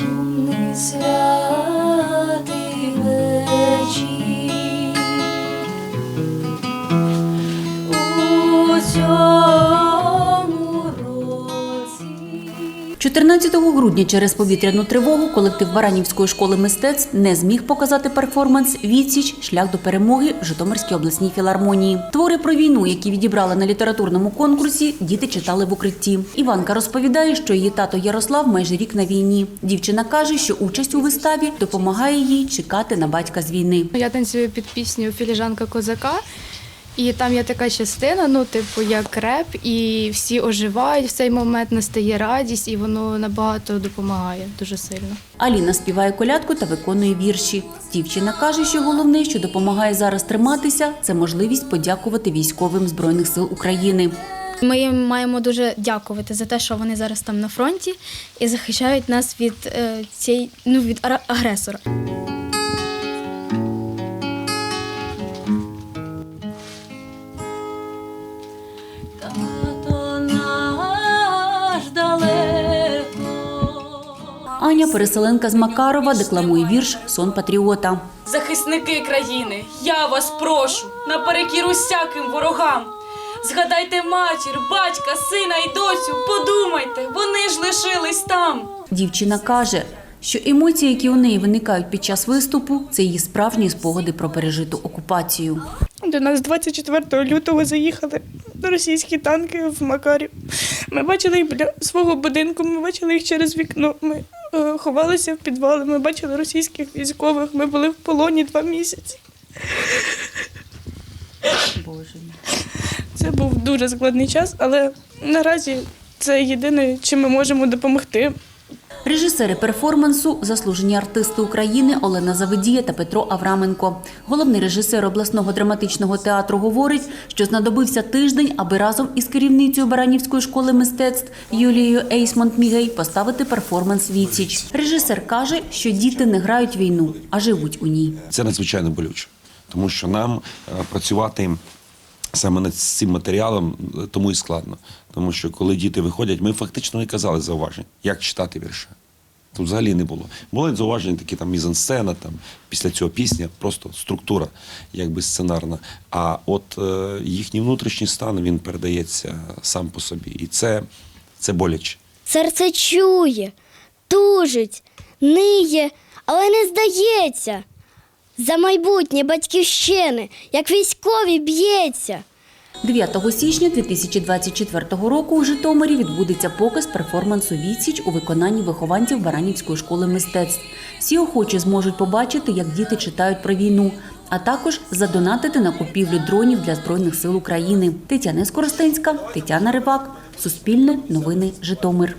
Сумний святий 14 грудня через повітряну тривогу колектив Баранівської школи мистецтв не зміг показати перформанс Відсіч шлях до перемоги в Житомирській обласній філармонії. Твори про війну, які відібрали на літературному конкурсі, діти читали в укритті. Іванка розповідає, що її тато Ярослав майже рік на війні. Дівчина каже, що участь у виставі допомагає їй чекати на батька з війни. Я танцюю під пісню Філіжанка козака. І там є така частина, ну, типу, як реп, і всі оживають в цей момент, настає радість, і воно набагато допомагає дуже сильно. Аліна співає колядку та виконує вірші. Дівчина каже, що головне, що допомагає зараз триматися, це можливість подякувати військовим збройних сил України. Ми їм маємо дуже дякувати за те, що вони зараз там на фронті і захищають нас від е, цієї ну від агресора. Аня, переселенка з Макарова, декламує вірш Сон патріота. Захисники країни, я вас прошу, наперекір усяким ворогам. Згадайте матір, батька, сина і доцю, подумайте, вони ж лишились там. Дівчина каже, що емоції, які у неї виникають під час виступу, це її справжні спогади про пережиту окупацію. До нас 24 лютого заїхали російські танки в Макарів. Ми бачили їх біля свого будинку, ми бачили їх через вікно. Ми ховалися в підвали, ми бачили російських військових, ми були в полоні два місяці. Боже. Це був дуже складний час, але наразі це єдине, чим ми можемо допомогти. Режисери перформансу заслужені артисти України Олена Завидія та Петро Авраменко. Головний режисер обласного драматичного театру говорить, що знадобився тиждень, аби разом із керівницею Баранівської школи мистецтв Юлією Ейсмонт Мігей поставити перформанс Відсіч. Режисер каже, що діти не грають війну, а живуть у ній. Це надзвичайно болюче, тому що нам е, працювати саме над цим матеріалом тому і складно. Тому що коли діти виходять, ми фактично не казали зауважень, як читати вірші. Тут взагалі не було. Були зауваження, такі там мізансцена, там після цього пісня, просто структура, якби сценарна. А от е, їхній внутрішній стан він передається сам по собі. І це, це боляче. Серце чує, тужить, ниє, але не здається. За майбутнє батьківщини, як військові б'ється. 9 січня 2024 року у Житомирі відбудеться показ перформансу «Відсіч» у виконанні вихованців Баранівської школи мистецтв. Всі охочі зможуть побачити, як діти читають про війну, а також задонатити на купівлю дронів для Збройних сил України. Тетяна Скоростенська, Тетяна Рибак, Суспільне, Новини Житомир.